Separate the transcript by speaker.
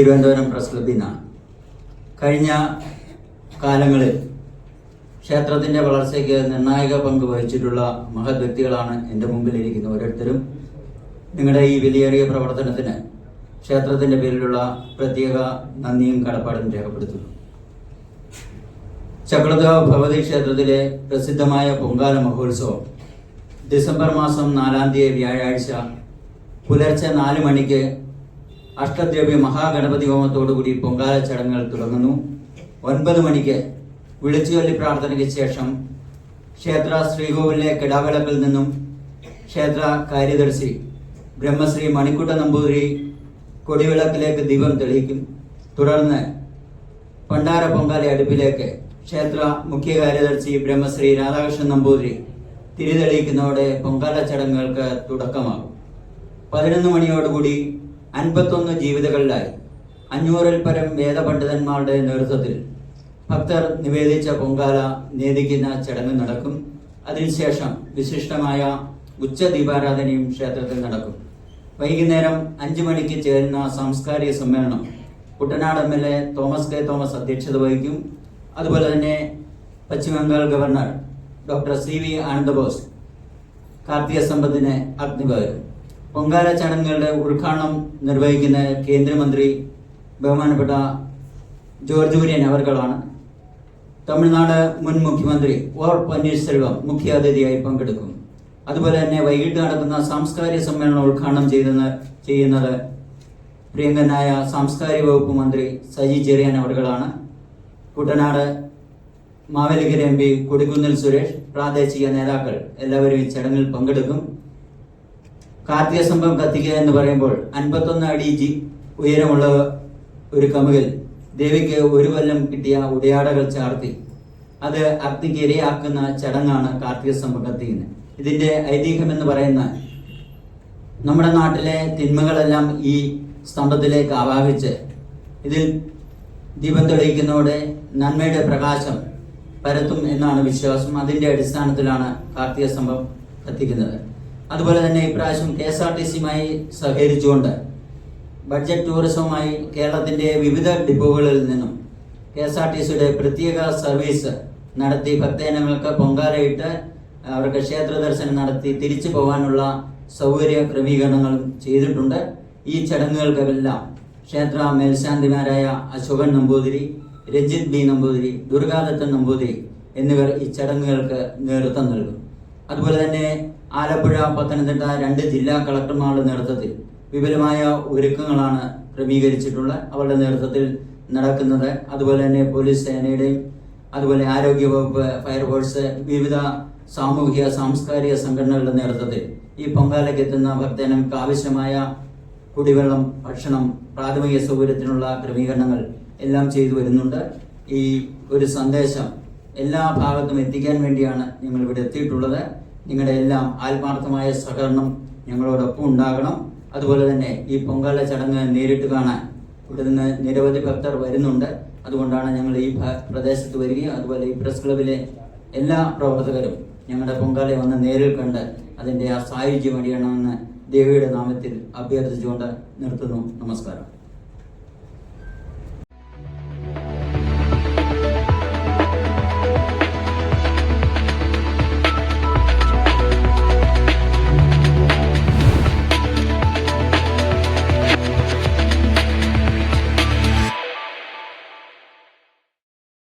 Speaker 1: Thiruvananthapuram press ക്ലബിൽ നിന്നാണ്. കഴിഞ്ഞ കാലങ്ങളിൽ ക്ഷേത്രത്തിന്റെ വളർച്ചയ്ക്ക് നിർണായക പങ്ക് വഹിച്ചിട്ടുള്ള മഹത് വ്യക്തികളാണ് എന്റെ മുമ്പിൽ ഇരിക്കുന്ന ഓരോരുത്തരും. നിങ്ങളുടെ ഈ വിലയേറിയ പ്രവർത്തനത്തിന് ക്ഷേത്രത്തിന്റെ പേരിലുള്ള പ്രത്യേക നന്ദിയും കടപ്പാടും രേഖപ്പെടുത്തുന്നു. ചക്രതാവ് ഭഗവതി ക്ഷേത്രത്തിലെ പ്രസിദ്ധമായ പൊങ്കാല മഹോത്സവം ഡിസംബർ മാസം നാലാം തീയതി വ്യാഴാഴ്ച പുലർച്ചെ നാല് മണിക്ക് അഷ്ടദ്രവ്യ മഹാഗണപതി ഹോമത്തോടുകൂടി പൊങ്കാല ചടങ്ങുകൾ തുടങ്ങുന്നു. ഒൻപത് മണിക്ക് വിളിച്ചുചൊല്ലി പ്രാർത്ഥനയ്ക്ക് ശേഷം ക്ഷേത്ര ശ്രീകോവിലെ കിടാവിളക്കിൽ നിന്നും ക്ഷേത്ര കാര്യദർശി ബ്രഹ്മശ്രീ മണിക്കുട്ട നമ്പൂതിരി കൊടിവിളക്കിലേക്ക് ദീപം തെളിയിക്കും. തുടർന്ന് പണ്ടാര പൊങ്കാല അടുപ്പിലേക്ക് ക്ഷേത്ര മുഖ്യ കാര്യദർശി ബ്രഹ്മശ്രീ രാധാകൃഷ്ണൻ നമ്പൂതിരി തിരിതെളിയിക്കുന്നതോടെ പൊങ്കാല ചടങ്ങുകൾക്ക് തുടക്കമാകും. പതിനൊന്ന് മണിയോടുകൂടി അൻപത്തൊന്ന് ജീവിതങ്ങളിലായി. അഞ്ഞൂറിൽ പരം വേദപണ്ഡിതന്മാരുടെ നേതൃത്വത്തിൽ ഭക്തർ നിവേദിച്ച പൊങ്കാല നേദിക്കുന്ന ചടങ്ങ് നടക്കും. അതിനുശേഷം വിശിഷ്ടമായ ഉച്ച ദീപാരാധനയും ക്ഷേത്രത്തിൽ നടക്കും. വൈകുന്നേരം അഞ്ചു മണിക്ക് ചേരുന്ന സാംസ്കാരിക സമ്മേളനം Kuttanad M L A Thomas K Thomas അധ്യക്ഷത വഹിക്കും. അതുപോലെ തന്നെ Paschimbangal governor doctor C V Anandabose Karthika സമ്പത്തിന് അഗ്നി പകരും പൊങ്കാല ചടങ്ങുകളുടെ ഉദ്ഘാടനം നിർവഹിക്കുന്ന കേന്ദ്രമന്ത്രി ബഹുമാനപ്പെട്ട ജോർജ് കുര്യൻ അവർകളാണ്. തമിഴ്നാട് മുൻ മുഖ്യമന്ത്രി ഒ പന്നീർസെൽവം മുഖ്യാതിഥിയായി പങ്കെടുക്കും. അതുപോലെ തന്നെ വൈകിട്ട് നടക്കുന്ന സാംസ്കാരിക സമ്മേളനം ഉദ്ഘാടനം ചെയ്യുന്ന ചെയ്യുന്നത് പ്രിയങ്കനായ സാംസ്കാരിക വകുപ്പ് മന്ത്രി സജി ചെറിയാൻ അവർകളാണ്. കുട്ടനാട് മാവേലിക്കര എം പി കൊടിക്കുന്നിൽ സുരേഷ് പ്രാദേശിക നേതാക്കൾ എല്ലാവരും ഈ ചടങ്ങിൽ പങ്കെടുക്കും. കാർത്തിക സ്തംഭം കത്തിക്കുക എന്ന് പറയുമ്പോൾ അൻപത്തൊന്ന് അടി ഉയരമുള്ള ഒരു കമുകിൽ ദേവിക്ക് ഒരു കൊല്ലം കിട്ടിയ ഉടയാടകൾ ചാർത്തി. അത് അഗ്നിക്ക് ഇരയാക്കുന്ന ചടങ്ങാണ് കാർത്തിക സ്തംഭം കത്തിക്കുന്നത്. ഇതിന്റെ ഐതിഹ്യം എന്ന് പറയുന്ന നമ്മുടെ നാട്ടിലെ തിന്മകളെല്ലാം ഈ സ്തംഭത്തിലേക്ക് ആവാഹിച്ച് ഇതിൽ ദീപം തെളിയിക്കുന്നതോടെ നന്മയുടെ പ്രകാശം പരത്തും എന്നാണ് വിശ്വാസം. അതിന്റെ അടിസ്ഥാനത്തിലാണ് കാർത്തിക സ്തംഭം കത്തിക്കുന്നത്. അതുപോലെ തന്നെ ഇപ്രാവശ്യം കെ എസ് ആർ ടി സിയുമായി സഹകരിച്ചുകൊണ്ട് ബഡ്ജറ്റ് ടൂറിസവുമായി കേരളത്തിന്റെ വിവിധ ഡിപ്പോകളിൽ നിന്നും കെ എസ് ആർ ടി സിയുടെ പ്രത്യേക സർവീസ് നടത്തി ഭക്തജനങ്ങൾക്ക് പൊങ്കാലയിട്ട് അവർക്ക് ക്ഷേത്ര ദർശനം നടത്തി തിരിച്ചു പോകാനുള്ള സൗകര്യ ക്രമീകരണങ്ങളും ചെയ്തിട്ടുണ്ട്. ഈ ചടങ്ങുകൾക്കെല്ലാം ക്ഷേത്ര മേൽശാന്തിമാരായ അശോകൻ നമ്പൂതിരി രഞ്ജിത് ബി നമ്പൂതിരി ദുർഗാദത്തൻ നമ്പൂതിരി എന്നിവർ ഈ ചടങ്ങുകൾക്ക് നേതൃത്വം നൽകും. അതുപോലെ തന്നെ ആലപ്പുഴ പത്തനംതിട്ട രണ്ട് ജില്ലാ കളക്ടർമാരുടെ നേതൃത്വത്തിൽ വിപുലമായ ഒരുക്കങ്ങളാണ് ക്രമീകരിച്ചിട്ടുള്ളത് അവരുടെ നേതൃത്വത്തിൽ നടക്കുന്നത്. അതുപോലെ തന്നെ പോലീസ് സേനയുടെയും അതുപോലെ ആരോഗ്യ വകുപ്പ് ഫയർഫോഴ്സ് വിവിധ സാമൂഹിക സാംസ്കാരിക സംഘടനകളുടെ നേതൃത്വത്തിൽ ഈ പൊങ്കാലയ്ക്ക് എത്തുന്ന ഭക്തജനങ്ങൾക്ക് ആവശ്യമായ കുടിവെള്ളം ഭക്ഷണം പ്രാഥമിക സൗകര്യത്തിനുള്ള ക്രമീകരണങ്ങൾ എല്ലാം ചെയ്തു വരുന്നുണ്ട്. ഈ ഒരു സന്ദേശം എല്ലാ ഭാഗത്തും എത്തിക്കാൻ വേണ്ടിയാണ് ഞങ്ങൾ ഇവിടെ എത്തിയിട്ടുള്ളത്. നിങ്ങളുടെ എല്ലാം ആത്മാർത്ഥമായ സഹകരണം ഞങ്ങളോടൊപ്പം ഉണ്ടാകണം. അതുപോലെ തന്നെ ഈ പൊങ്കാല ചടങ്ങ് നേരിട്ട് കാണാൻ ഇവിടെ നിന്ന് നിരവധി ഭക്തർ വരുന്നുണ്ട്. അതുകൊണ്ടാണ് ഞങ്ങൾ ഈ പ്രദേശത്ത് വരികയും അതുപോലെ ഈ പ്രസ് ക്ലബിലെ എല്ലാ പ്രവർത്തകരും ഞങ്ങളുടെ പൊങ്കാലയെ വന്ന് നേരിൽ കണ്ട് അതിന്റെ ആ സായുജ്യം അടിയണമെന്ന് ദേവിയുടെ നാമത്തിൽ അഭ്യർത്ഥിച്ചുകൊണ്ട് നിർത്തുന്നു. നമസ്കാരം.